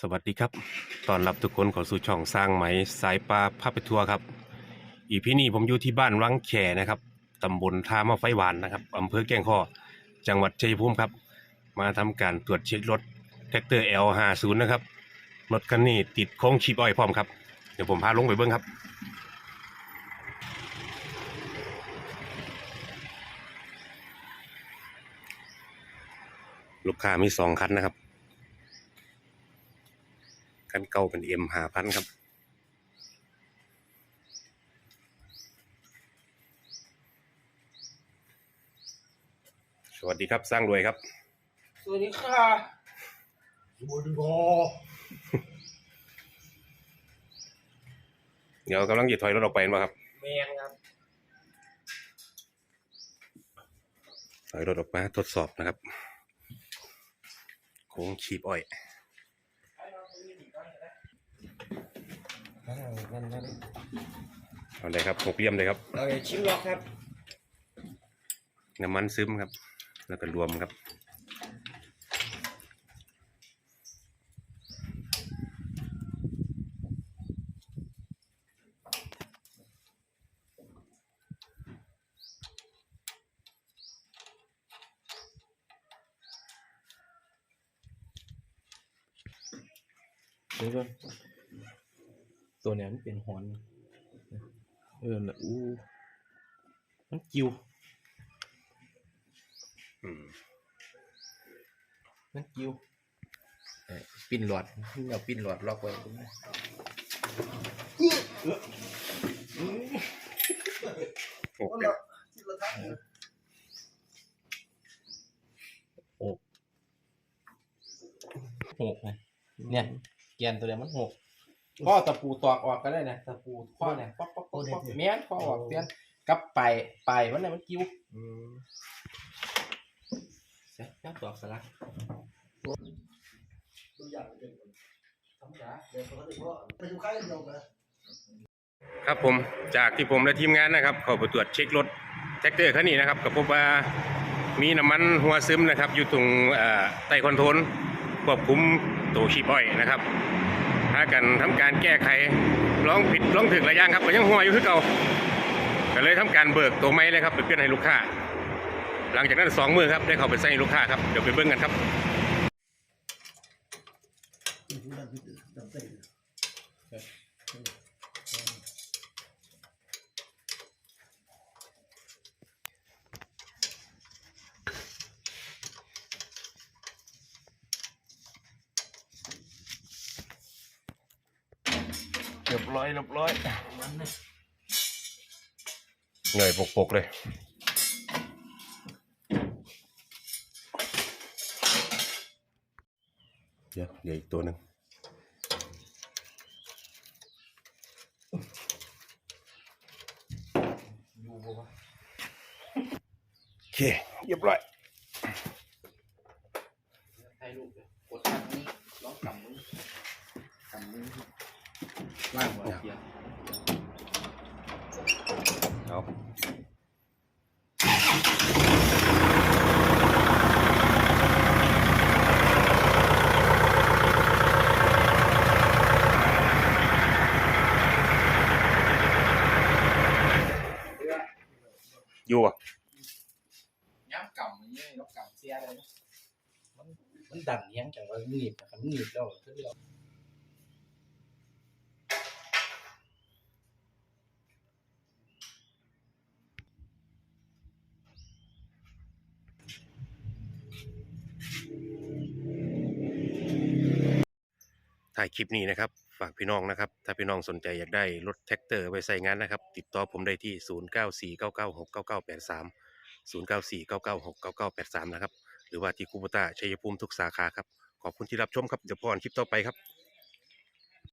สวัสดีครับ ตอนรับทุกคนเข้าสู่ช่องสร้างไหมสายปลาพาไปทัวร์ครับ อีพีนี้ผมอยู่ที่บ้านวังแขนะครับตำบลท่ามะไฟหวานนะครับอำเภอแก่งข้อจังหวัดชัยภูมิครับ มาทำการตรวจเช็ครถแท็กเตอร์ L50 นะครับ รถคันนี้ติดโค้งชีบอ้อยพร้อมครับ เดี๋ยวผมพาลงไปเบิ้งครับ ลูกค้ามีสองคันนะครับ คันเก่าเป็นเอ็มหาพันครับสวัสดีครับสร้างรวยครับ สวัสดีค่ะสวัสดีค่ะเดี๋ยวกำลังจะถอยรถออกไปมาครับแมนครับถอยรถออกมาทดสอบนะครับ โค้งชีบอ้อย นั่นนั่นเอาเลยครับหกเหลี่ยมเลยครับ เราจะชิมล็อกครับ น้ำมันซึมครับ แล้วก็รวมครับเดี๋ยวก่อน ตัวเนี้ยมันเป็นหอนเออน่ะอู้มันกิ้วอืมมันกิ้วเอ้ยปิ้นหลอดเอาปิ้นหลอดล็อกไว้ตรงนี้โอ้เป็นหกไงเนี่ยแกนตัวเนี้ยมันหก ข้อตะปูตอกออกก็ได้นะตะปูข้อเนี่ยป๊อกป๊อกป๊อกป๊อกแม่นข้อออกเตียนกับไปไปมันเนี่ยมันกิ้วเสียแป๊บตอกสลักตัวอย่างเป็นธรรมดาเดี๋ยวเขาจะว่าไปดูค่ายเดียวกันครับผมจากที่ผมและทีมงานนะครับเข้าไปตรวจเช็ครถแท็กเตอร์คันนี้นะครับก็พบว่ามีน้ำมันหัวซึมนะครับ อยู่ตรงเอ่อใต้คอนโทรลควบคุมตัวชีบอ้อยนะครับากันทำการแก้ไขร้องผิดร้องถึกหลายอย่างครับก็ยังหัวอยู่คือเก่าก็เลยทำการเบิกตัวไม้เลยครับไปเปลี่ยนให้ลูกค้า หลังจากนั้นสองมือครับได้เข้าไปใส่ลูกค้าครับเดี๋ยวไปเบิ้งกันครับครี ยบร้อยเรียบร้อยเหนื่อยปกๆเลยเดี๋ยวเดี๋ยวอีกตัวหนึ่งโอเคเรียบร้อยให้ลูกเลยกดทางนี้ร้องกำมือกำมือ ว่างหัวเทียนเอาอยู่อะย้ำกำมันยังร้องกำเสียเลยนะมันมันดันเนี้ยงจังว่าหนีบนะครับหนีบแล้วก็เรีย ถ่ายคลิปนี้นะครับ ฝากพี่น้องนะครับ ถ้าพี่น้องสนใจอยากได้รถแท็กเตอร์ไปใส่งานนะครับ ติดต่อผมได้ที่ 0949969983 0949969983 นะครับ หรือว่าที่คูปตาชัยภูมิทุกสาขาครับ ขอบคุณที่รับชมครับ เดี๋ยวพอนคลิปต่อไปครับ